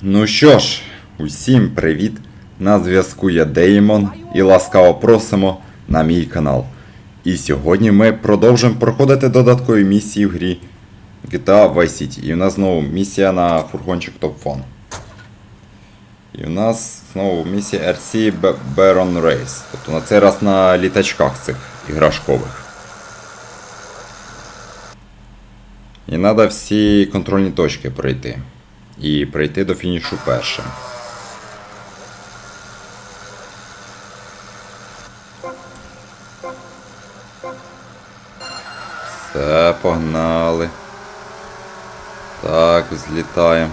Ну що ж, усім привіт! На зв'язку я Деймон і ласкаво просимо на мій канал. І сьогодні ми продовжимо проходити додаткові місії в грі GTA Vice City. І у нас знову місія на фургончик Top Fun. І у нас знову місія RC Baron Race. Тобто на цей раз на літачках цих іграшкових. І треба всі контрольні точки пройти. І прийти до фінішу першим. Все, погнали. Так, злітаємо.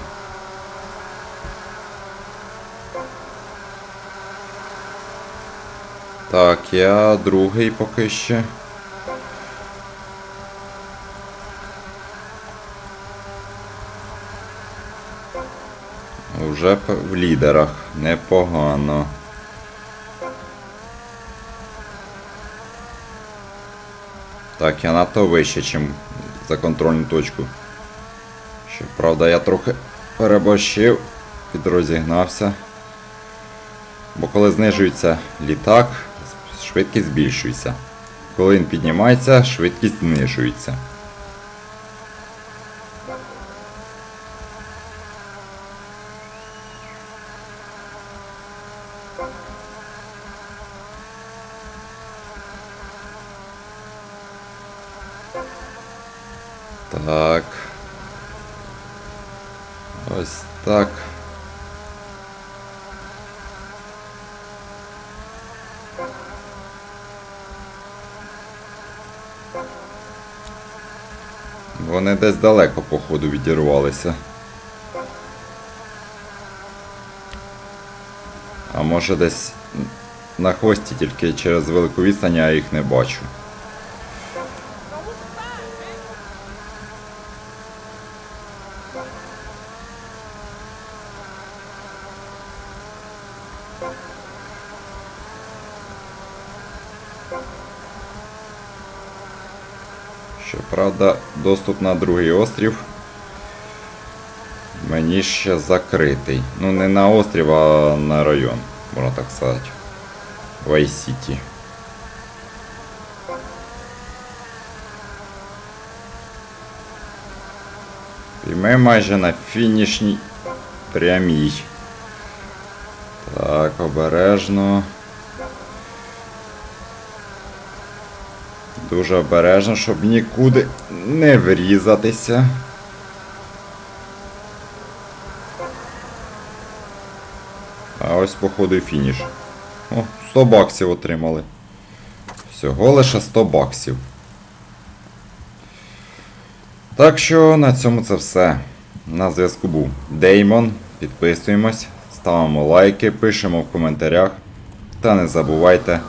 Так, я другий поки ще. Уже в лідерах. Непогано. Так, я надто вище, ніж за контрольну точку. Ще, правда, я трохи переборщив, підрозігнався. Бо коли знижується літак, швидкість збільшується. Коли він піднімається, швидкість знижується. Так. Ось так. Вони десь далеко, походу, відірвалися. А може десь на хвості тільки через велику відстань я їх не бачу. Щоправда, доступ на другий острів мені ще закритий. Ну, не на острів, а на район, можна так сказати. Вайс-Сіті. І ми майже на фінішній прямій. Так, обережно. Дуже обережно, щоб нікуди не врізатися. Ось, походу, і фініш. О, 100 баксів отримали. Всього лише 100 баксів. Так що на цьому це все. На зв'язку був Деймон. Підписуємось, ставимо лайки, пишемо в коментарях. Та не забувайте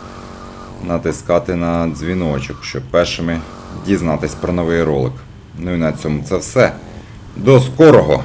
натискати на дзвіночок, щоб першими дізнатись про новий ролик. Ну і на цьому це все. До скорого!